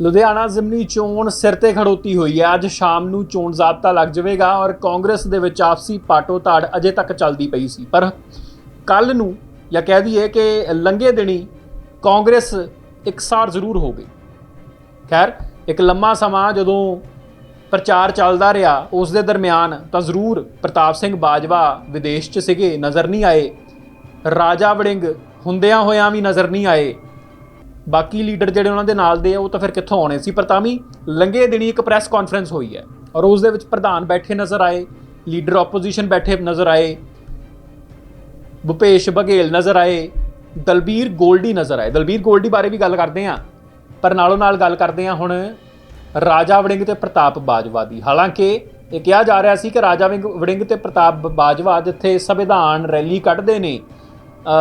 ਲੁਧਿਆਣਾ ਜ਼ਿਮਨੀ ਚੋਣ ਸਿਰ ਤੇ ਖੜੋਤੀ ਹੋਈ ਹੈ। ਅੱਜ ਸ਼ਾਮ ਨੂੰ ਚੋਣ ਜ਼ਾਬਤਾ ਲੱਗ ਜਾਵੇਗਾ ਔਰ ਕਾਂਗਰਸ ਦੇ ਵਿੱਚ ਆਪਸੀ ਪਾਟੋ ਤਾੜ ਅਜੇ ਤੱਕ ਚੱਲਦੀ ਪਈ ਸੀ। ਪਰ ਕੱਲ ਨੂੰ ਜਾਂ ਕਹਿ ਦਈਏ ਕਿ ਲੰਘੇ ਦਿਨੀ ਕਾਂਗਰਸ ਇਕਸਾਰ ਜ਼ਰੂਰ ਹੋ ਗਈ। ਖੈਰ, ਇੱਕ ਲੰਮਾ ਸਮਾਂ ਜਦੋਂ ਪ੍ਰਚਾਰ ਚੱਲਦਾ ਰਿਹਾ, ਉਸ ਦੇ ਦਰਮਿਆਨ ਤਾਂ ਜ਼ਰੂਰ ਪ੍ਰਤਾਪ ਸਿੰਘ ਬਾਜਵਾ ਵਿਦੇਸ਼ 'ਚ ਸੀਗੇ, ਨਜ਼ਰ ਨਹੀਂ ਆਏ। ਰਾਜਾ ਵੜਿੰਗ ਹੁੰਦਿਆਂ ਹੋਇਆਂ ਵੀ ਨਜ਼ਰ ਨਹੀਂ ਆਏ। ਬਾਕੀ ਲੀਡਰ ਜਿਹੜੇ ਉਹਨਾਂ ਦੇ ਨਾਲ ਦੇ ਆ, ਉਹ ਤਾਂ ਫਿਰ ਕਿੱਥੋਂ ਆਉਣੇ ਸੀ? ਪਰ ਤਾਂ ਵੀ ਲੰਘੇ ਦਿਨੀ ਇੱਕ ਪ੍ਰੈਸ ਕਾਨਫਰੰਸ ਹੋਈ ਹੈ ਔਰ ਉਸ ਦੇ ਵਿੱਚ ਪ੍ਰਧਾਨ ਬੈਠੇ ਨਜ਼ਰ ਆਏ, ਲੀਡਰ ਆਪੋਜੀਸ਼ਨ ਬੈਠੇ ਨਜ਼ਰ ਆਏ, ਭੁਪੇਸ਼ ਬਘੇਲ ਨਜ਼ਰ ਆਏ, ਦਲਬੀਰ ਗੋਲਡੀ ਨਜ਼ਰ ਆਏ। ਦਲਬੀਰ ਗੋਲਡੀ ਬਾਰੇ ਵੀ ਗੱਲ ਕਰਦੇ ਆ ਪਰ ਨਾਲੋਂ ਨਾਲ ਗੱਲ ਕਰਦੇ ਆ ਹੁਣ ਰਾਜਾ ਵੜਿੰਗ ਤੇ ਪ੍ਰਤਾਪ ਬਾਜਵਾ ਦੀ। ਹਾਲਾਂਕਿ ਇਹ ਕਿਹਾ ਜਾ ਰਿਹਾ ਸੀ ਕਿ ਰਾਜਾ ਵਿੰਗ- ਵੜਿੰਗ ਤੇ ਪ੍ਰਤਾਪ ਬਾਜਵਾ ਜਿੱਥੇ ਸੰਵਿਧਾਨ ਰੈਲੀ ਕੱਢਦੇ ਨੇ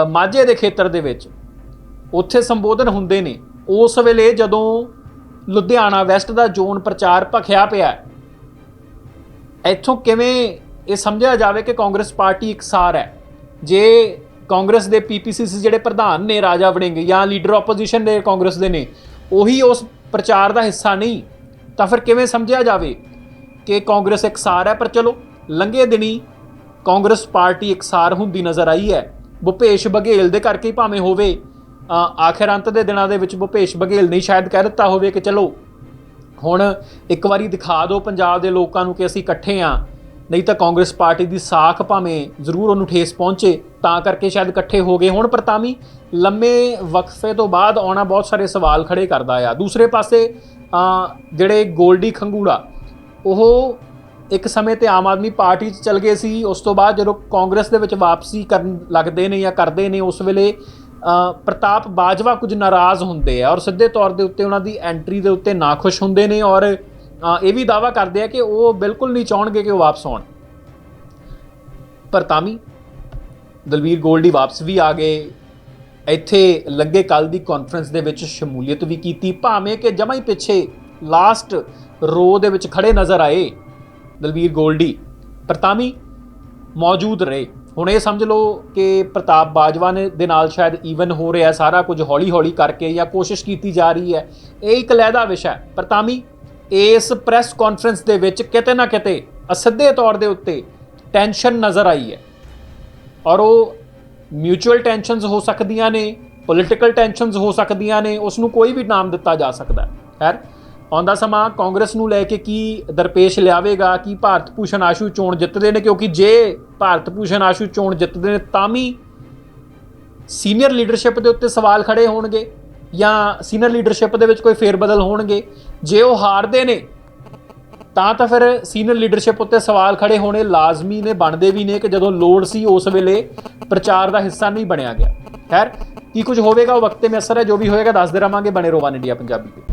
ਮਾਝੇ ਦੇ ਖੇਤਰ ਦੇ ਵਿੱਚ ਉੱਥੇ ਸੰਬੋਧਨ ਹੁੰਦੇ ਨੇ। ਉਸ ਵੇਲੇ ਜਦੋਂ ਲੁਧਿਆਣਾ ਵੈਸਟ ਦਾ ਜ਼ੋਨ ਪ੍ਰਚਾਰ ਭਖਿਆ ਪਿਆ ਇੱਥੋਂ ਕਿਵੇਂ ਇਹ ਸਮਝਿਆ ਜਾਵੇ ਕਿ ਕਾਂਗਰਸ ਪਾਰਟੀ ਇਕਸਾਰ ਹੈ? ਜੇ ਕਾਂਗਰਸ ਦੇ ਪੀਪੀਸੀਸੀ ਜਿਹੜੇ ਪ੍ਰਧਾਨ ਨੇ, ਰਾਜਾ ਵੜਿੰਗ ਜਾਂ ਲੀਡਰ ਆਪੋਜੀਸ਼ਨ ਦੇ ਕਾਂਗਰਸ ਦੇ ਨੇ, ਉਹੀ ਉਸ ਪ੍ਰਚਾਰ ਦਾ ਹਿੱਸਾ ਨਹੀਂ, ਤਾਂ ਫਿਰ ਕਿਵੇਂ ਸਮਝਿਆ ਜਾਵੇ ਕਿ ਕਾਂਗਰਸ ਇਕਸਾਰ ਹੈ? ਪਰ ਚਲੋ, ਲੰਘੇ ਦਿਨੀ ਕਾਂਗਰਸ ਪਾਰਟੀ ਇਕਸਾਰ ਹੁੰਦੀ ਨਜ਼ਰ ਆਈ ਹੈ। ਭੁਪੇਸ਼ ਬਘੇਲ ਦੇ ਕਰਕੇ ਭਾਵੇਂ ਹੋਵੇ ਆਖਿਰ ਅੰਤ ਦੇ ਦਿਨਾਂ ਦੇ ਵਿੱਚ ਭੁਪੇਸ਼ ਬਘੇਲ ਨੇ ਸ਼ਾਇਦ ਕਹਿ ਦਿੱਤਾ ਹੋਵੇ ਕਿ ਚਲੋ, ਹੁਣ ਇੱਕ ਵਾਰੀ ਦਿਖਾ ਦਿਓ ਪੰਜਾਬ ਦੇ ਲੋਕਾਂ ਨੂੰ ਕਿ ਅਸੀਂ ਇਕੱਠੇ ਆ, ਨਹੀਂ ਤਾਂ ਕਾਂਗਰਸ ਪਾਰਟੀ ਦੀ ਸਾਖ ਭਾਵੇਂ ਜ਼ਰੂਰ ਉਹਨੂੰ ਠੇਸ ਪਹੁੰਚੇ, ਤਾਂ ਕਰਕੇ ਸ਼ਾਇਦ ਇਕੱਠੇ ਹੋ ਗਏ ਹੁਣ, ਪਰ ਤਾਂ ਵੀ ਲੰਮੇ ਵਕਫੇ ਤੋਂ ਬਾਅਦ ਆਉਣਾ ਬਹੁਤ ਸਾਰੇ ਸਵਾਲ ਖੜੇ ਕਰਦਾ ਆ। ਦੂਸਰੇ ਪਾਸੇ ਜਿਹੜੇ ਗੋਲਡੀ ਖੰਗੂੜਾ, ਉਹ ਇੱਕ ਸਮੇਂ ਤੇ ਆਮ ਆਦਮੀ ਪਾਰਟੀ 'ਚ ਚਲ ਗਏ ਸੀ, ਉਸ ਤੋਂ ਬਾਅਦ ਜਦੋਂ ਕਾਂਗਰਸ ਦੇ ਵਿੱਚ ਵਾਪਸੀ ਕਰਨ ਲੱਗਦੇ ਨੇ ਜਾਂ ਕਰਦੇ ਨੇ, ਉਸ ਵੇਲੇ ਪ੍ਰਤਾਪ ਬਾਜਵਾ ਕੁਝ ਨਾਰਾਜ਼ ਹੁੰਦੇ ਆ ਔਰ ਸਿੱਧੇ ਤੌਰ ਦੇ ਉੱਤੇ ਉਹਨਾਂ ਦੀ ਐਂਟਰੀ ਦੇ ਉੱਤੇ ਨਾਖੁਸ਼ ਹੁੰਦੇ ਨੇ ਔਰ ਇਹ ਵੀ ਦਾਵਾ ਕਰਦੇ ਆ ਕਿ ਉਹ ਬਿਲਕੁਲ ਨਹੀਂ ਚਾਹਣਗੇ ਕਿ ਉਹ ਵਾਪਸ ਆਉਣ। ਪਰ ਤਾਂ ਵੀ ਦਲਵੀਰ ਗੋਲਡੀ ਵਾਪਸ ਵੀ ਆ ਗਏ। ਇੱਥੇ ਲੱਗੇ ਕੱਲ ਦੀ ਕਾਨਫਰੰਸ ਦੇ ਵਿੱਚ ਸ਼ਮੂਲੀਅਤ ਵੀ ਕੀਤੀ। ਭਾਵੇਂ ਕਿ ਜਮਾਂ ਹੀ ਪਿੱਛੇ ਲਾਸਟ ਰੋ ਦੇ ਵਿੱਚ ਖੜੇ ਨਜ਼ਰ ਆਏ ਦਲਵੀਰ ਗੋਲਡੀ, ਪਰ ਤਾਂ ਵੀ ਮੌਜੂਦ ਰਹੇ। ਹੁਣ ਇਹ ਸਮਝ ਲਓ ਕਿ ਪ੍ਰਤਾਪ ਬਾਜਵਾ ਨੇ ਦੇ ਨਾਲ ਸ਼ਾਇਦ ਈਵਨ ਹੋ ਰਿਹਾ ਸਾਰਾ ਕੁਝ ਹੌਲੀ-ਹੌਲੀ ਕਰਕੇ ਜਾਂ ਕੋਸ਼ਿਸ਼ ਕੀਤੀ ਜਾ ਰਹੀ ਹੈ। ਇਹ ਇੱਕ ਲਹਿਦਾ ਵਿਸ਼ਾ ਹੈ। ਪਰ ਤਾਂ ਵੀ ਇਸ ਪ੍ਰੈਸ ਕਾਨਫਰੰਸ ਦੇ ਵਿੱਚ ਕਿਤੇ ਨਾ ਕਿਤੇ ਅਸਿੱਧੇ ਤੌਰ ਦੇ ਉੱਤੇ ਟੈਨਸ਼ਨ ਨਜ਼ਰ ਆਈ ਹੈ। ਔਰ ਉਹ ਮਿਊਚੁਅਲ ਟੈਨਸ਼ਨਸ ਹੋ ਸਕਦੀਆਂ ਨੇ ਪੋਲਿਟੀਕਲ ਟੈਨਸ਼ਨਸ ਹੋ ਸਕਦੀਆਂ ਨੇ ਉਸ ਨੂੰ ਕੋਈ ਵੀ ਨਾਮ ਦਿੱਤਾ ਜਾ ਸਕਦਾ ਹੈ। ਖੈਰ ਆਉਂਦਾ ਸਮਾਂ ਕਾਂਗਰਸ ਨੂੰ ਲੈ ਕੇ ਕੀ ਦਰਪੇਸ਼ ਲਿਆਵੇਗਾ, ਕਿ ਭਾਰਤ ਭੂਸ਼ਣ ਆਸ਼ੂ ਚੋਣ ਜਿੱਤਦੇ ਨੇ? ਕਿਉਂਕਿ ਜੇ ਭਾਰਤ ਭੂਸ਼ਣ ਆਸ਼ੂ ਚੋਣ ਜਿੱਤਦੇ ਨੇ, ਤਾਂ ਵੀ ਸੀਨੀਅਰ ਲੀਡਰਸ਼ਿਪ ਦੇ ਉੱਤੇ ਸਵਾਲ ਖੜੇ ਹੋਣਗੇ ਜਾਂ ਸੀਨੀਅਰ ਲੀਡਰਸ਼ਿਪ ਦੇ ਵਿੱਚ ਕੋਈ ਫੇਰਬਦਲ ਹੋਣਗੇ। ਜੇ ਉਹ ਹਾਰਦੇ ਨੇ, ਤਾਂ ਤਾਂ ਫਿਰ ਸੀਨੀਅਰ ਲੀਡਰਸ਼ਿਪ ਉੱਤੇ ਸਵਾਲ ਖੜੇ ਹੋਣੇ ਲਾਜ਼ਮੀ ਨੇ, ਬਣਦੇ ਵੀ ਨੇ ਕਿ ਜਦੋਂ ਲੋੜ ਸੀ ਉਸ ਵੇਲੇ ਪ੍ਰਚਾਰ ਦਾ ਹਿੱਸਾ ਨਹੀਂ ਬਣਿਆ ਗਿਆ। ਖੈਰ, ਕੀ ਕੁਝ ਹੋਵੇਗਾ ਉਹ ਵਕਤ ਤੇ ਅਸਰ ਹੈ, ਜੋ ਵੀ ਹੋਏਗਾ ਦੱਸਦੇ ਰਵਾਂਗੇ ਬਣੇ ਰੋਵਾਨ ਇੰਡੀਆ ਪੰਜਾਬੀ ਤੇ।